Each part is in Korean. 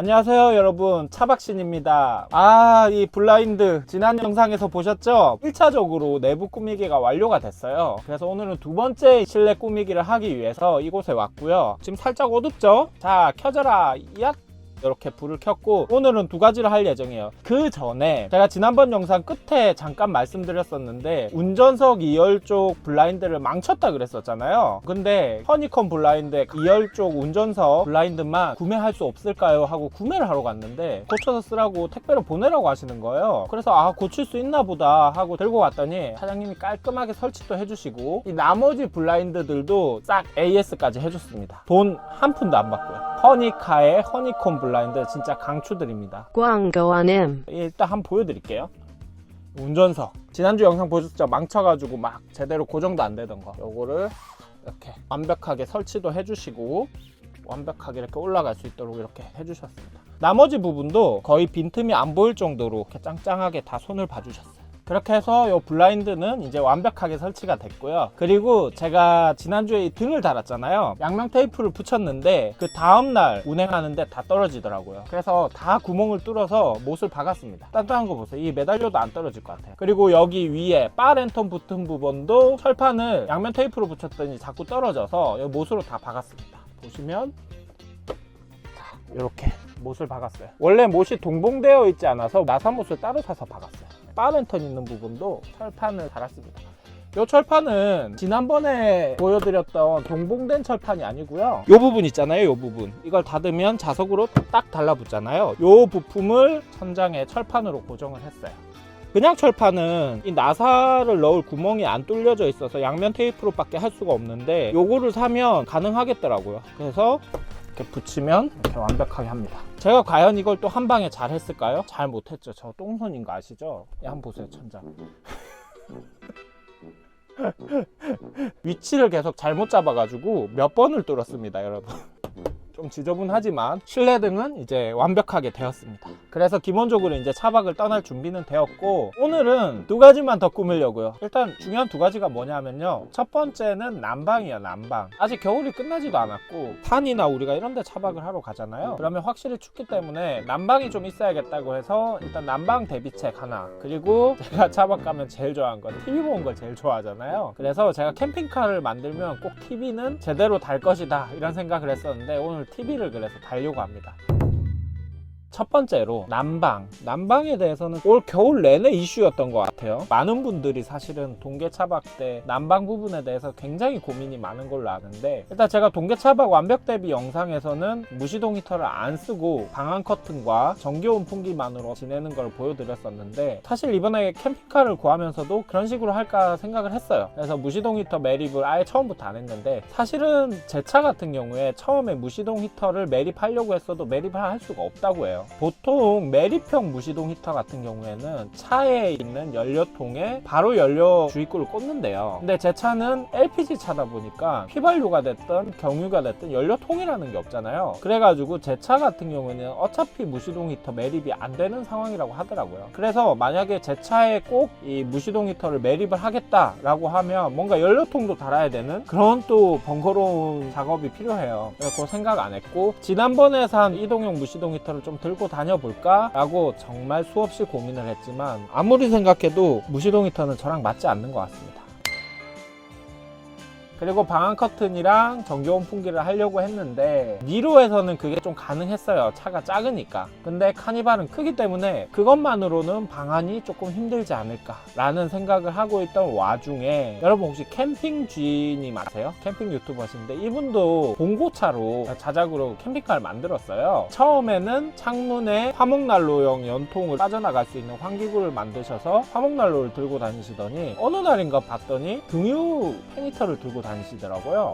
안녕하세요 여러분. 차박신입니다. 아 이 블라인드 지난 영상에서 보셨죠? 1차적으로 내부 꾸미기가 완료가 됐어요. 그래서 오늘은 두 번째 실내 꾸미기를 하기 위해서 이곳에 왔고요. 지금 살짝 어둡죠? 자 켜져라. 야 이렇게 불을 켰고 오늘은 두 가지를 할 예정이에요. 그 전에 제가 지난번 영상 끝에 잠깐 말씀드렸었는데 운전석 2열 쪽 블라인드를 망쳤다 그랬었잖아요. 근데 허니콤 블라인드 2열 쪽 운전석 블라인드만 구매할 수 없을까요? 하고 구매를 하러 갔는데 고쳐서 쓰라고 택배로 보내라고 하시는 거예요. 그래서 아 고칠 수 있나 보다 하고 들고 갔더니 사장님이 깔끔하게 설치도 해주시고 이 나머지 블라인드들도 싹 AS까지 해줬습니다. 돈 한 푼도 안 받고요. 허니카의 허니콤 블라인드 진짜 강추드립니다. 광고 안임 일단 한번 보여드릴게요. 운전석. 지난주 영상 보셨죠? 망쳐가지고 막 제대로 고정도 안 되던 거. 요거를 이렇게 완벽하게 설치도 해주시고 완벽하게 이렇게 올라갈 수 있도록 이렇게 해주셨습니다. 나머지 부분도 거의 빈틈이 안 보일 정도로 이렇게 짱짱하게 다 손을 봐주셨어요 그렇게 해서 이 블라인드는 이제 완벽하게 설치가 됐고요. 그리고 제가 지난주에 이 등을 달았잖아요. 양면 테이프를 붙였는데 그 다음날 운행하는데 다 떨어지더라고요. 그래서 다 구멍을 뚫어서 못을 박았습니다. 단단한 거 보세요. 이 매달려도 안 떨어질 것 같아요. 그리고 여기 위에 바 랜턴 붙은 부분도 철판을 양면 테이프로 붙였더니 자꾸 떨어져서 못으로 다 박았습니다. 보시면 자, 이렇게 못을 박았어요. 원래 못이 동봉되어 있지 않아서 나사못을 따로 사서 박았어요. 바렌턴 있는 부분도 철판을 달았습니다. 이 철판은 지난번에 보여드렸던 동봉된 철판이 아니고요. 이 부분 있잖아요. 이 부분. 이걸 닫으면 자석으로 딱 달라붙잖아요. 이 부품을 천장에 철판으로 고정을 했어요. 그냥 철판은 이 나사를 넣을 구멍이 안 뚫려져 있어서 양면 테이프로밖에 할 수가 없는데 요거를 사면 가능하겠더라고요. 그래서 이렇게 붙이면 이렇게 완벽하게 합니다. 제가 과연 이걸 또 한 방에 잘 했을까요? 잘 못했죠. 저 똥손인 거 아시죠? 예, 한번 보세요, 천장. 위치를 계속 잘못 잡아가지고 몇 번을 뚫었습니다, 여러분. 좀 지저분하지만 실내등은 이제 완벽하게 되었습니다. 그래서 기본적으로 이제 차박을 떠날 준비는 되었고 오늘은 두 가지만 더 꾸밀려고요. 일단 중요한 두 가지가 뭐냐면요. 첫 번째는 난방이에요, 난방. 아직 겨울이 끝나지도 않았고 산이나 우리가 이런 데 차박을 하러 가잖아요. 그러면 확실히 춥기 때문에 난방이 좀 있어야겠다고 해서 일단 난방 대비책 하나 그리고 제가 차박 가면 제일 좋아하는 건 TV 보는 걸 제일 좋아하잖아요. 그래서 제가 캠핑카를 만들면 꼭 TV는 제대로 달 것이다 이런 생각을 했었는데 오늘 TV를 그래서 달려고 합니다. 첫 번째로 난방. 난방에 대해서는 올 겨울 내내 이슈였던 것 같아요. 많은 분들이 사실은 동계 차박 때 난방 부분에 대해서 굉장히 고민이 많은 걸로 아는데 일단 제가 동계 차박 완벽 대비 영상에서는 무시동 히터를 안 쓰고 방안 커튼과 전기 온풍기만으로 지내는 걸 보여드렸었는데 사실 이번에 캠핑카를 구하면서도 그런 식으로 할까 생각을 했어요. 그래서 무시동 히터 매립을 아예 처음부터 안 했는데 사실은 제 차 같은 경우에 처음에 무시동 히터를 매립하려고 했어도 매립을 할 수가 없다고 해요. 보통 매립형 무시동 히터 같은 경우에는 차에 있는 연료통에 바로 연료 주입구를 꽂는데요. 근데 제 차는 LPG 차다 보니까 휘발유가 됐든 경유가 됐든 연료통이라는 게 없잖아요. 그래가지고 제 차 같은 경우에는 어차피 무시동 히터 매립이 안 되는 상황이라고 하더라고요. 그래서 만약에 제 차에 꼭 이 무시동 히터를 매립을 하겠다라고 하면 뭔가 연료통도 달아야 되는 그런 또 번거로운 작업이 필요해요. 그래서 그 생각 안 했고 지난번에 산 이동용 무시동 히터를 좀 들고 다녀볼까? 라고 정말 수없이 고민을 했지만 아무리 생각해도 무시동 히터는 저랑 맞지 않는 것 같습니다. 그리고 방안 커튼이랑 전기 온풍기를 하려고 했는데 니로에서는 그게 좀 가능했어요 차가 작으니까 근데 카니발은 크기 때문에 그것만으로는 방안이 조금 힘들지 않을까 라는 생각을 하고 있던 와중에 여러분 혹시 캠핑 주인님 아세요? 캠핑 유튜버신데 이분도 봉고차로 자작으로 캠핑카를 만들었어요 처음에는 창문에 화목난로용 연통을 빠져나갈 수 있는 환기구를 만드셔서 화목난로를 들고 다니시더니 어느 날인가 봤더니 등유 페니터를 들고 다니시더라고요.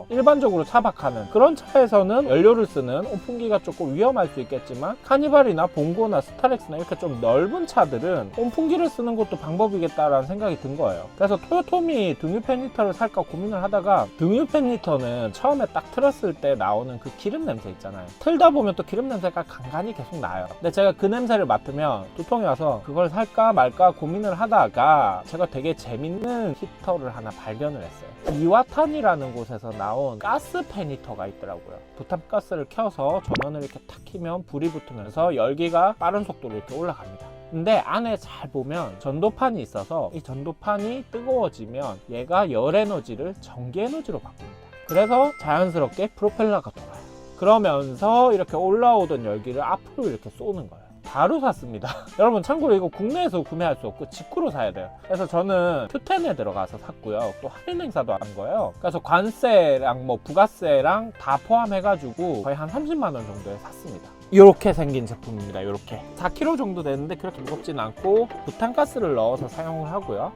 일반적으로 차박하는 그런 차에서는 연료를 쓰는 온풍기가 조금 위험할 수 있겠지만 카니발이나 봉고나 스타렉스나 이렇게 좀 넓은 차들은 온풍기를 쓰는 것도 방법이겠다라는 생각이 든 거예요. 그래서 토요토미 등유 페니터를 살까 고민을 하다가 등유 페니터는 처음에 딱 틀었을 때 나오는 그 기름 냄새 있잖아요. 틀다 보면 또 기름 냄새가 간간히 계속 나요. 근데 제가 그 냄새를 맡으면 두통이 와서 그걸 살까 말까 고민을 하다가 제가 되게 재밌는 히터를 하나 발견을 했어요. 이와탄이라는 팬이라는 곳에서 나온 가스 페니터가 있더라고요. 부탄가스를 켜서 전원을 이렇게 탁 키면 불이 붙으면서 열기가 빠른 속도로 이렇게 올라갑니다. 근데 안에 잘 보면 전도판이 있어서 이 전도판이 뜨거워지면 얘가 열 에너지를 전기 에너지로 바꿉니다. 그래서 자연스럽게 프로펠러가 돌아요. 그러면서 이렇게 올라오던 열기를 앞으로 이렇게 쏘는 거예요. 바로 샀습니다. 여러분 참고로 이거 국내에서 구매할 수 없고 직구로 사야 돼요. 그래서 저는 큐텐에 들어가서 샀고요. 또 할인 행사도 한 거예요. 그래서 관세랑 뭐 부가세랑 다 포함해가지고 거의 한 30만 원 정도에 샀습니다. 이렇게 생긴 제품입니다. 이렇게 4kg 정도 되는데 그렇게 무겁진 않고 부탄가스를 넣어서 사용을 하고요.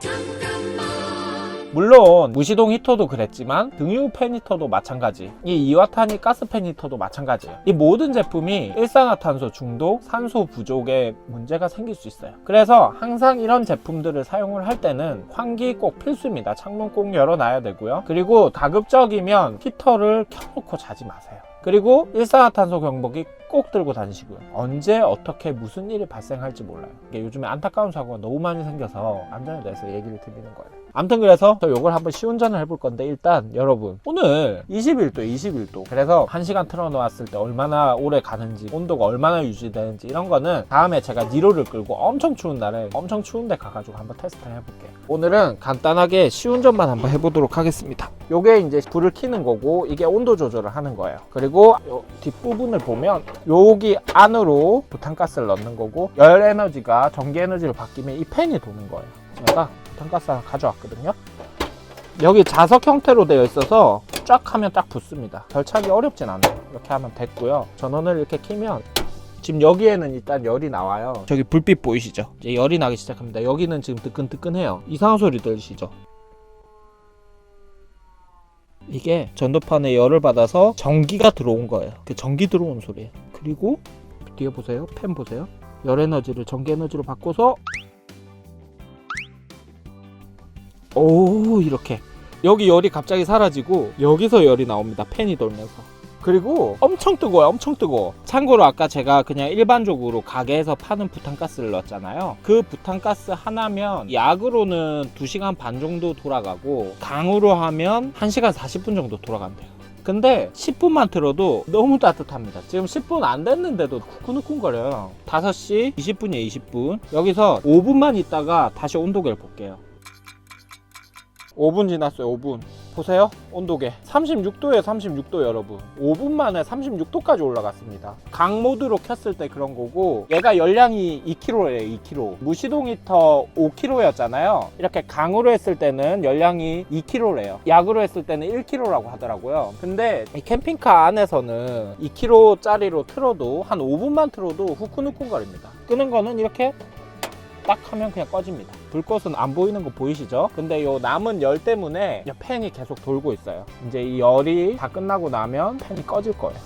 물론 무시동 히터도 그랬지만 등유 페니터도 마찬가지 이 이와타니 가스 페니터도 마찬가지예요 이 모든 제품이 일산화탄소 중독, 산소 부족에 문제가 생길 수 있어요. 그래서 항상 이런 제품들을 사용을 할 때는 환기 꼭 필수입니다. 창문 꼭 열어놔야 되고요. 그리고 가급적이면 히터를 켜놓고 자지 마세요. 그리고 일산화탄소 경보기 꼭 들고 다니시고요. 언제 어떻게 무슨 일이 발생할지 몰라요. 이게 요즘에 안타까운 사고가 너무 많이 생겨서 안전에 대해서 얘기를 드리는 거예요. 아무튼 그래서 저 요걸 한번 시운전을 해볼 건데 일단 여러분 오늘 21도 21도 그래서 1시간 틀어놓았을 때 얼마나 오래 가는지 온도가 얼마나 유지되는지 이런 거는 다음에 제가 니로를 끌고 엄청 추운 날에 엄청 추운 데 가가지고 한번 테스트를 해볼게요 오늘은 간단하게 시운전만 한번 해보도록 하겠습니다 요게 이제 불을 켜는 거고 이게 온도 조절을 하는 거예요 그리고 요 뒷부분을 보면 여기 안으로 부탄가스를 넣는 거고 열 에너지가 전기 에너지로 바뀌면 이 팬이 도는 거예요. 제가 부탄가스 하나 가져왔거든요. 여기 자석 형태로 되어 있어서 쫙 하면 딱 붙습니다. 절차기 어렵진 않아요. 이렇게 하면 됐고요. 전원을 이렇게 키면 지금 여기에는 일단 열이 나와요. 저기 불빛 보이시죠? 이제 열이 나기 시작합니다. 여기는 지금 뜨끈뜨끈해요. 이상한 소리 들리시죠? 이게 전도판에 열을 받아서 전기가 들어온 거예요. 그 전기 들어온 소리예요. 그리고 뒤에 보세요. 팬 보세요. 열 에너지를 전기 에너지로 바꿔서 오 이렇게 여기 열이 갑자기 사라지고 여기서 열이 나옵니다. 팬이 돌면서. 그리고 엄청 뜨거워요. 엄청 뜨거워. 참고로 아까 제가 그냥 일반적으로 가게에서 파는 부탄가스를 넣었잖아요. 그 부탄가스 하나면 약으로는 2시간 반 정도 돌아가고 강으로 하면 1시간 40분 정도 돌아간대요. 근데 10분만 틀어도 너무 따뜻합니다. 지금 10분 안 됐는데도 후끈후끈거려요. 5시 20분이에요, 20분. 여기서 5분만 있다가 다시 온도계를 볼게요. 5분 지났어요 5분 보세요. 온도계. 36도에 36도 여러분. 5분 만에 36도까지 올라갔습니다. 강 모드로 켰을 때 그런 거고 얘가 열량이 2kg예요 2kg 무시동 히터 5kg였잖아요. 이렇게 강으로 했을 때는 열량이 2kg래요. 약으로 했을 때는 1kg라고 하더라고요. 근데 이 캠핑카 안에서는 2kg짜리로 틀어도 한 5분만 틀어도 후끈후끈거립니다. 끄는 거는 이렇게 딱 하면 그냥 꺼집니다. 불꽃은 안 보이는 거 보이시죠? 근데 요 남은 열 때문에 이 팬이 계속 돌고 있어요. 이제 이 열이 다 끝나고 나면 팬이 꺼질 거예요.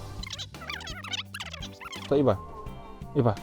자, 이봐. 이봐.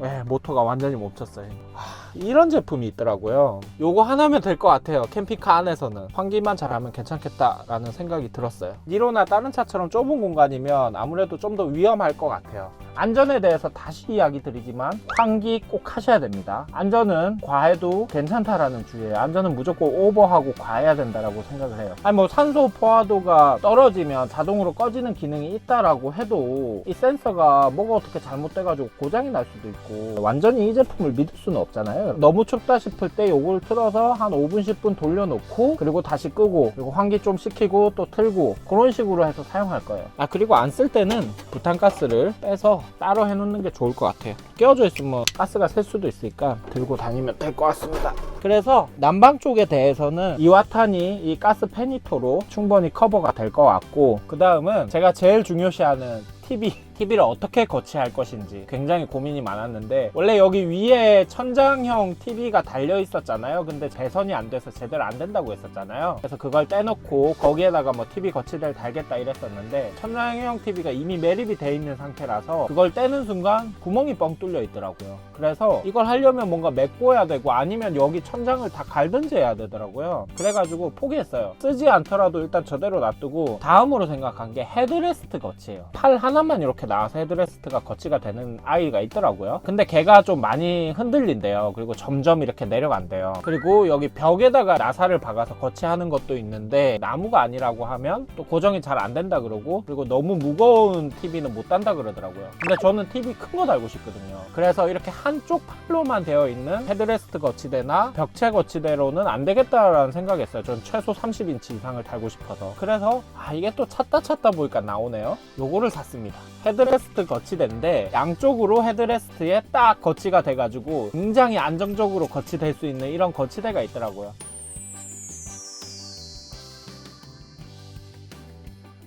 왜 모터가 완전히 멈췄어요. 하, 이런 제품이 있더라고요. 요거 하나면 될 것 같아요. 캠핑카 안에서는 환기만 잘하면 괜찮겠다라는 생각이 들었어요. 니로나 다른 차처럼 좁은 공간이면 아무래도 좀 더 위험할 것 같아요. 안전에 대해서 다시 이야기 드리지만 환기 꼭 하셔야 됩니다. 안전은 과해도 괜찮다라는 주의예요. 안전은 무조건 오버하고 과해야 된다라고 생각을 해요. 아니 뭐 산소 포화도가 떨어지면 자동으로 꺼지는 기능이 있다라고 해도 이 센서가 뭐가 어떻게 잘못돼가지고 고장이 날 수도 있고 완전히 이 제품을 믿을 수는 없잖아요. 너무 춥다 싶을 때 요걸 틀어서 한 5분 10분 돌려놓고 그리고 다시 끄고 그리고 환기 좀 시키고 또 틀고 그런 식으로 해서 사용할 거예요. 아 그리고 안 쓸 때는 부탄가스를 빼서 따로 해놓는 게 좋을 것 같아요. 끼워져 있으면 가스가 셀 수도 있으니까 들고 다니면 될 것 같습니다. 그래서 난방 쪽에 대해서는 이와탄이 이 가스 페니터로 충분히 커버가 될 것 같고 그 다음은 제가 제일 중요시하는 TV TV를 어떻게 거치할 것인지 굉장히 고민이 많았는데 원래 여기 위에 천장형 TV가 달려 있었잖아요. 근데 배선이 안 돼서 제대로 안 된다고 했었잖아요. 그래서 그걸 떼놓고 거기에다가 뭐 TV 거치대를 달겠다 이랬었는데 천장형 TV가 이미 매립이 돼 있는 상태라서 그걸 떼는 순간 구멍이 뻥 뚫려 있더라고요. 그래서 이걸 하려면 뭔가 메꿔야 되고 아니면 여기 천장을 다 갈든지 해야 되더라고요. 그래가지고 포기했어요. 쓰지 않더라도 일단 저대로 놔두고 다음으로 생각한 게 헤드레스트 거치예요. 팔 하나만 이렇게 이렇게 나와서 헤드레스트가 거치가 되는 아이가 있더라고요. 근데 걔가 좀 많이 흔들린대요. 그리고 점점 이렇게 내려간대요. 그리고 여기 벽에다가 나사를 박아서 거치하는 것도 있는데 나무가 아니라고 하면 또 고정이 잘 안 된다 그러고 그리고 너무 무거운 TV는 못 단다 그러더라고요. 근데 저는 TV 큰 거 달고 싶거든요. 그래서 이렇게 한쪽 팔로만 되어 있는 헤드레스트 거치대나 벽체 거치대로는 안 되겠다라는 생각했어요. 전 최소 30인치 이상을 달고 싶어서. 그래서 아 이게 또 찾다 찾다 보니까 나오네요. 요거를 샀습니다. 헤드 레스트 거치대인데 양쪽으로 헤드레스트에 딱 거치가 돼가지고 굉장히 안정적으로 거치될 수 있는 이런 거치대가 있더라고요.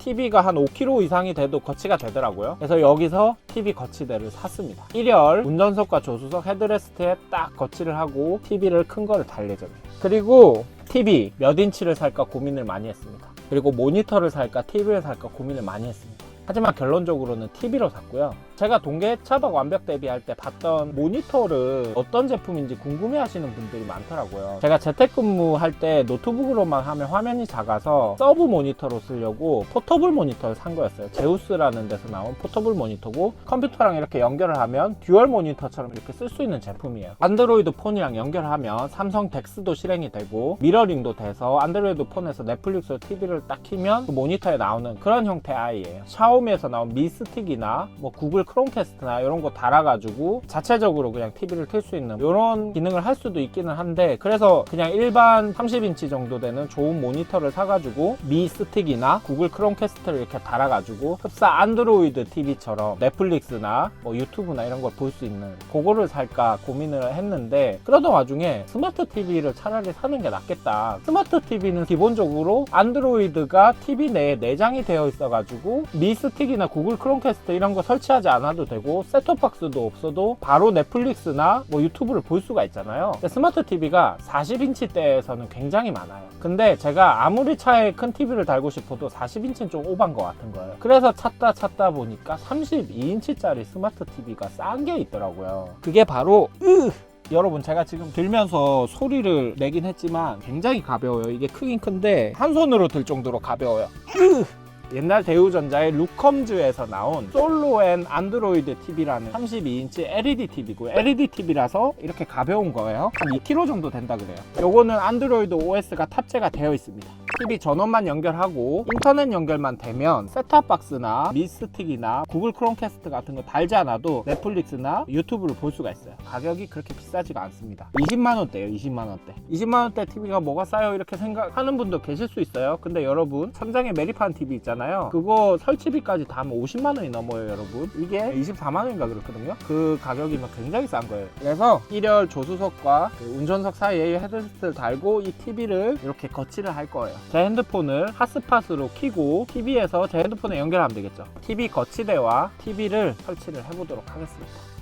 TV가 한 5kg 이상이 돼도 거치가 되더라고요. 그래서 여기서 TV 거치대를 샀습니다. 1열 운전석과 조수석 헤드레스트에 딱 거치를 하고 TV를 큰 거를 달 예정이에요. 그리고 TV 몇 인치를 살까 고민을 많이 했습니다. 그리고 모니터를 살까 TV를 살까 고민을 많이 했습니다. 하지만 결론적으로는 TV로 샀고요. 제가 동계 차박 완벽 대비할 때 봤던 모니터를 어떤 제품인지 궁금해 하시는 분들이 많더라고요. 제가 재택근무할 때 노트북으로만 하면 화면이 작아서 서브 모니터로 쓰려고 포터블 모니터를 산 거였어요. 제우스라는 데서 나온 포터블 모니터고 컴퓨터랑 이렇게 연결을 하면 듀얼 모니터처럼 이렇게 쓸 수 있는 제품이에요. 안드로이드 폰이랑 연결하면 삼성 덱스도 실행이 되고 미러링도 돼서 안드로이드 폰에서 넷플릭스 TV를 딱 키면 그 모니터에 나오는 그런 형태의 아이예요. 샤오 미에서 나온 미스틱이나 뭐 구글 크롬캐스트나 이런 거 달아가지고 자체적으로 그냥 TV를 틀 수 있는 이런 기능을 할 수도 있기는 한데 그래서 그냥 일반 30인치 정도 되는 좋은 모니터를 사가지고 미스틱이나 구글 크롬캐스트를 이렇게 달아가지고 흡사 안드로이드 TV처럼 넷플릭스나 뭐 유튜브나 이런 걸 볼 수 있는 그거를 살까 고민을 했는데 그러던 와중에 스마트 TV를 차라리 사는 게 낫겠다. 스마트 TV는 기본적으로 안드로이드가 TV 내에 내장이 되어 있어가지고 미스 틱이나 구글 크롬캐스트 이런 거 설치하지 않아도 되고 셋톱박스도 없어도 바로 넷플릭스나 뭐 유튜브를 볼 수가 있잖아요. 스마트 TV가 40인치대에서는 굉장히 많아요. 근데 제가 아무리 차에 큰 TV를 달고 싶어도 40인치는 좀 오반 것 같은 거예요. 그래서 찾다 찾다 보니까 32인치짜리 스마트 TV가 싼 게 있더라고요. 그게 바로 으 여러분 제가 지금 들면서 소리를 내긴 했지만 굉장히 가벼워요 이게 크긴 큰데 한 손으로 들 정도로 가벼워요 으! 옛날 대우전자의 루컴즈에서 나온 솔로 앤 안드로이드 TV라는 32인치 LED TV고 LED TV라서 이렇게 가벼운 거예요. 한 2kg 정도 된다 그래요. 요거는 안드로이드 OS가 탑재가 되어 있습니다 TV 전원만 연결하고 인터넷 연결만 되면 셋탑박스나 미스틱이나 구글 크롬캐스트 같은 거 달지 않아도 넷플릭스나 유튜브를 볼 수가 있어요. 가격이 그렇게 비싸지가 않습니다. 20만원대예요 20만원대. 20만원대 TV가 뭐가 싸요? 이렇게 생각하는 분도 계실 수 있어요. 근데 여러분 천장에 매립한 TV 있잖아요. 그거 설치비까지 다 하면 50만원이 넘어요 여러분. 이게 24만원인가 그렇거든요. 그 가격이면 굉장히 싼 거예요. 그래서 1열 조수석과 그 운전석 사이에 헤드셋을 달고 이 TV를 이렇게 거치를 할 거예요 제 핸드폰을 핫스팟으로 키고 TV에서 제 핸드폰에 연결하면 되겠죠. TV 거치대와 TV를 설치를 해보도록 하겠습니다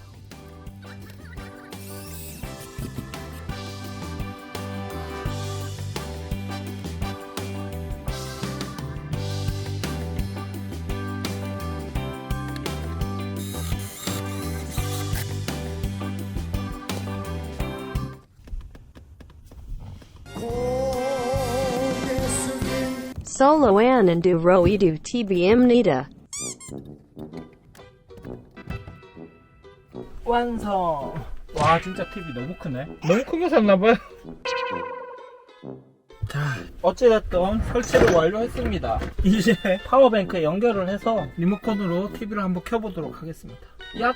Solo An and Duroidu TBM Nita. 완성. 와 진짜 TV 너무 크네. 너무 크게 샀나봐요. 자 어찌됐든 설치를 완료했습니다. 이제 파워뱅크에 연결을 해서 리모컨으로 TV를 한번 켜보도록 하겠습니다. 야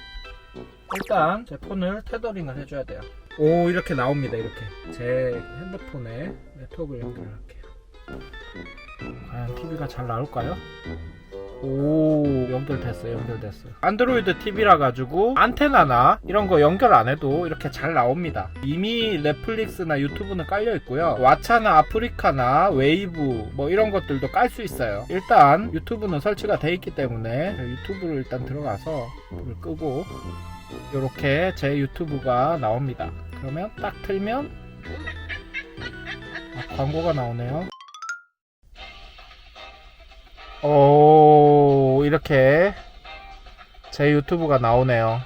일단 제 폰을 테더링을 해줘야 돼요. 오 이렇게 나옵니다 이렇게. 제 핸드폰에 네트워크를 연결할게요 과연 TV가 잘 나올까요? 오 연결됐어요 연결됐어요. 안드로이드 TV라 가지고 안테나나 이런 거 연결 안 해도 이렇게 잘 나옵니다. 이미 넷플릭스나 유튜브는 깔려 있고요. 왓챠나 아프리카나 웨이브 뭐 이런 것들도 깔 수 있어요. 일단 유튜브는 설치가 돼 있기 때문에 유튜브를 일단 들어가서 불을 끄고 이렇게 제 유튜브가 나옵니다. 그러면 딱 틀면 아, 광고가 나오네요 오 이렇게 제 유튜브가 나오네요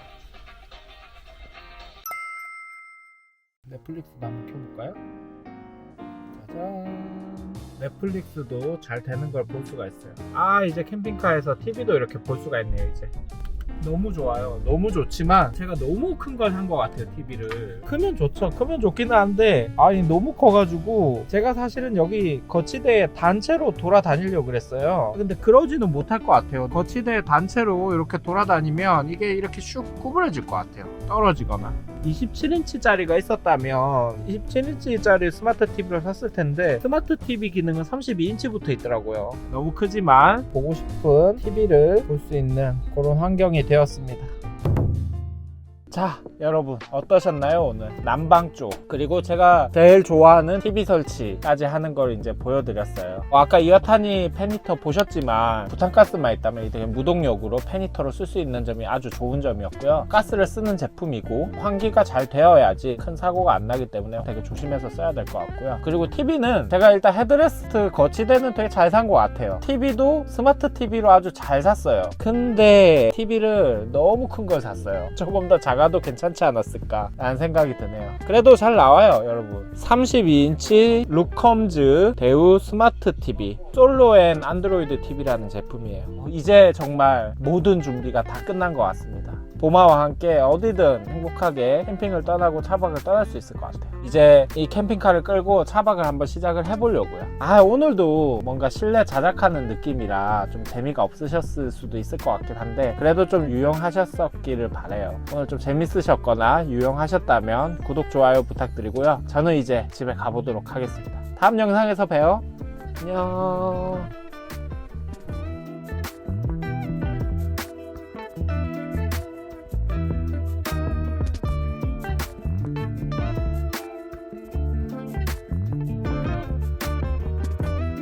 넷플릭스도 한번 켜볼까요? 짜잔 넷플릭스도 잘 되는 걸 볼 수가 있어요. 아 이제 캠핑카에서 TV도 이렇게 볼 수가 있네요 이제. 너무 좋아요. 너무 좋지만 제가 너무 큰걸산것 같아요 TV를. 크면 좋죠. 크면 좋기는 한데 아니 너무 커가지고 제가 사실은 여기 거치대에 단체로 돌아다니려고 그랬어요. 근데 그러지는 못할 것 같아요. 거치대 단체로 이렇게 돌아다니면 이게 이렇게 슉 구부러질 것 같아요. 떨어지거나. 27인치짜리가 있었다면 27인치짜리 스마트 TV를 샀을 텐데 스마트 TV 기능은 32인치부터 있더라고요. 너무 크지만 보고 싶은 TV를 볼 수 있는 그런 환경이 되었습니다. 자 여러분 어떠셨나요 오늘? 난방 쪽 그리고 제가 제일 좋아하는 TV 설치까지 하는 걸 이제 보여드렸어요. 어, 아까 이어타니 페니터 보셨지만 부탄가스만 있다면 이게 무동력으로 페니터로 쓸 수 있는 점이 아주 좋은 점이었고요. 가스를 쓰는 제품이고 환기가 잘 되어야지 큰 사고가 안 나기 때문에 되게 조심해서 써야 될 것 같고요. 그리고 TV는 제가 일단 헤드레스트 거치대는 되게 잘 산 것 같아요. TV도 스마트 TV로 아주 잘 샀어요. 근데 TV를 너무 큰 걸 샀어요. 조금 더 작아 도 괜찮지 않았을까? 라는 생각이 드네요. 그래도 잘 나와요 여러분. 32인치 루컴즈 대우 스마트 TV 솔로 앤 안드로이드 TV라는 제품이에요. 이제 정말 모든 준비가 다 끝난 것 같습니다 보마와 함께 어디든 행복하게 캠핑을 떠나고 차박을 떠날 수 있을 것 같아요. 이제 이 캠핑카를 끌고 차박을 한번 시작을 해보려고요. 아, 오늘도 뭔가 실내 자작하는 느낌이라 좀 재미가 없으셨을 수도 있을 것 같긴 한데, 그래도 좀 유용하셨었기를 바래요. 오늘 좀 재밌으셨거나 유용하셨다면 구독, 좋아요 부탁드리고요. 저는 이제 집에 가보도록 하겠습니다. 다음 영상에서 봬요. 안녕.